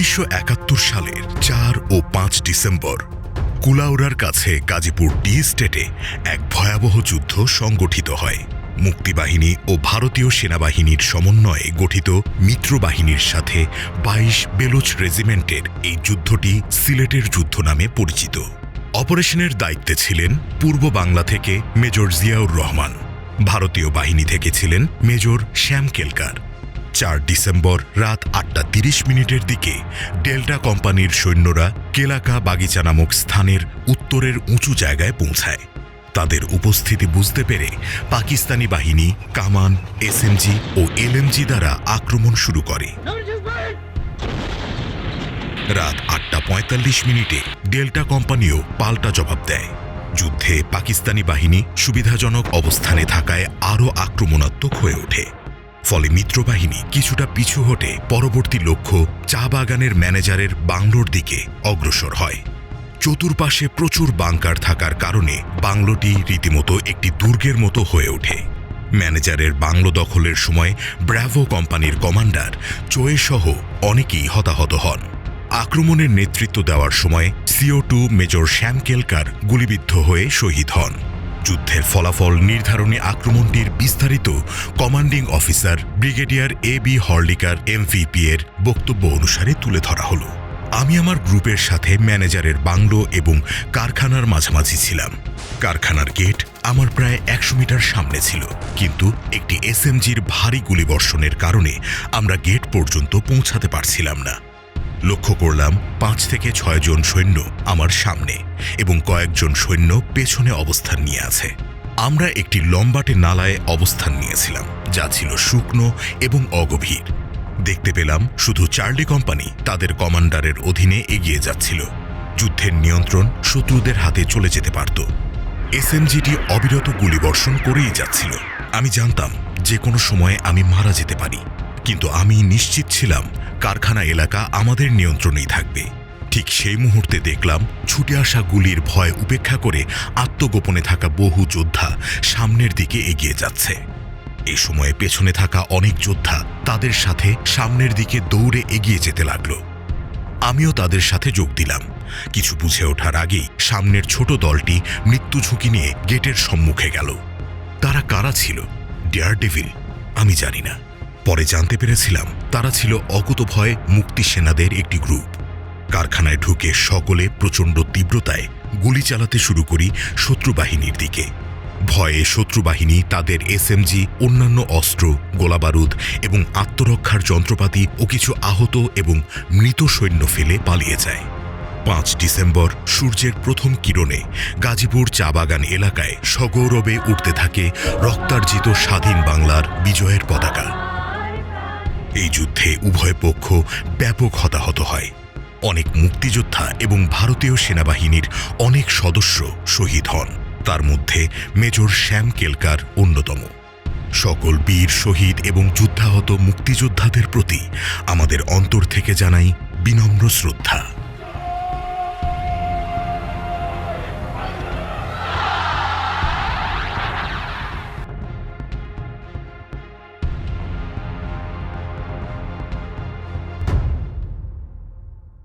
উনিশশো একাত্তর সালের চার ও পাঁচ ডিসেম্বর, কুলাউড়ার কাছে গাজীপুর ডি স্টেটে এক ভয়াবহ যুদ্ধ সংগঠিত হয়। মুক্তিবাহিনী ও ভারতীয় সেনাবাহিনীর সমন্বয়ে গঠিত মিত্রবাহিনীর সাথে বাইশ বেলোচ রেজিমেন্টের এই যুদ্ধটি সিলেটের যুদ্ধ নামে পরিচিত। অপারেশনের দায়িত্বে ছিলেন পূর্ব বাংলা থেকে মেজর জিয়াউর রহমান। ভারতীয় বাহিনী থেকে ছিলেন মেজর শ্যাম কেলকার। চার ডিসেম্বর রাত আটটা তিরিশ মিনিটের দিকে ডেল্টা কোম্পানির সৈন্যরা কেলাকা বাগিচা নামক স্থানের উত্তরের উঁচু জায়গায় পৌঁছায়। তাদের উপস্থিতি বুঝতে পেরে পাকিস্তানি বাহিনী কামান এসএমজি ও এলএমজি দ্বারা আক্রমণ শুরু করে। রাত আটটা পঁয়তাল্লিশ মিনিটে ডেল্টা কোম্পানিও পাল্টা জবাব দেয়। যুদ্ধে পাকিস্তানি বাহিনী সুবিধাজনক অবস্থানে থাকায় আরও আক্রমণাত্মক হয়ে ওঠে। ফলে মিত্রবাহিনী কিছুটা পিছু হটে পরবর্তী লক্ষ্য চা বাগানের ম্যানেজারের বাংলোর দিকে অগ্রসর হয়। চতুর্পাশে প্রচুর বাংকার থাকার কারণে বাংলোটি রীতিমতো একটি দুর্গের মতো হয়ে ওঠে। ম্যানেজারের বাংলো দখলের সময় ব্র্যাভো কোম্পানির কমান্ডার চোয়ে সহ অনেকেই হতাহত হন। আক্রমণের নেতৃত্ব দেওয়ার সময় C O two major Shyam Kelkar গুলিবিদ্ধ হয়ে শহীদ হন। যুদ্ধের ফলাফল নির্ধারণী আক্রমণটির বিস্তারিত commanding officer brigadier A B Harolikar MVP এর বক্তব্য অনুসারে তুলে ধরা হলো। আমি আমার গ্রুপের সাথে ম্যানেজারের বাংলো এবং কারখানার মাঝামাঝি ছিলাম। কারখানার গেট আমার প্রায় একশো মিটার সামনে ছিল, কিন্তু একটি এসএমজির ভারী গুলিবর্ষণের কারণে আমরা গেট পর্যন্ত পৌঁছাতে পারছিলাম না। লক্ষ্য করলাম পাঁচ থেকে ছয়জন সৈন্য আমার সামনে এবং কয়েকজন সৈন্য পেছনে অবস্থান নিয়ে আছে। আমরা একটি লম্বাটে নালায় অবস্থান নিয়েছিলাম, যা ছিল শুকনো এবং অগভীর। দেখতে পেলাম শুধু চার্লি কোম্পানি তাদের কমান্ডারের অধীনে এগিয়ে যাচ্ছিল। যুদ্ধের নিয়ন্ত্রণ শত্রুদের হাতে চলে যেতে পারত। এসএমজিটি অবিরত গুলিবর্ষণ করেই যাচ্ছিল। আমি জানতাম যে কোনো সময়ে আমি মারা যেতে পারি। কিন্তু আমি নিশ্চিত ছিলাম কারখানা এলাকা আমাদের নিয়ন্ত্রণেই থাকবে। ঠিক সেই মুহূর্তে দেখলাম ছুটে আসা গুলির ভয় উপেক্ষা করে আত্মগোপনে থাকা বহু যোদ্ধা সামনের দিকে এগিয়ে যাচ্ছে। এ সময়ে পেছনে থাকা অনেক যোদ্ধা তাদের সাথে সামনের দিকে দৌড়ে এগিয়ে যেতে লাগল। আমিও তাদের সাথে যোগ দিলাম। কিছু বুঝে ওঠার আগেই সামনের ছোট দলটি মৃত্যু ঝুঁকি নিয়ে গেটের সম্মুখে গেল। তারা কারা ছিল? ডেয়ার ডেভিল আমি জানি না। পরে জানতে পেরেছিলাম, তারা ছিল অকুতভয় মুক্তি সেনাদের একটি গ্রুপ। কারখানায় ঢুকে সকলে প্রচণ্ড তীব্রতায় গুলি চালাতে শুরু করি শত্রু বাহিনীর দিকে। ভয়ে শত্রু বাহিনী তাদের এসএমজি, অন্যান্য অস্ত্র, গোলাবারুদ এবং আত্মরক্ষার যন্ত্রপাতি ও কিছু আহত এবং মৃত সৈন্য ফেলে পালিয়ে যায়। পাঁচ ডিসেম্বর, সূর্যের প্রথম কিরণে গাজীপুর চা বাগান এলাকায় সগৌরবে উঠতে থাকে রক্তার্জিত স্বাধীন বাংলার বিজয়ের পতাকা। এই যুদ্ধে উভয় পক্ষ ব্যাপক হতাহত হয়। অনেক মুক্তিযোদ্ধা এবং ভারতীয় সেনাবাহিনীর অনেক সদস্য শহীদ হন। তার মধ্যে মেজর শ্যাম কেলকার অন্যতম। সকল বীর শহীদ এবং যুদ্ধাহত মুক্তিযোদ্ধাদের প্রতি আমাদের অন্তর থেকে জানাই বিনম্র শ্রদ্ধা।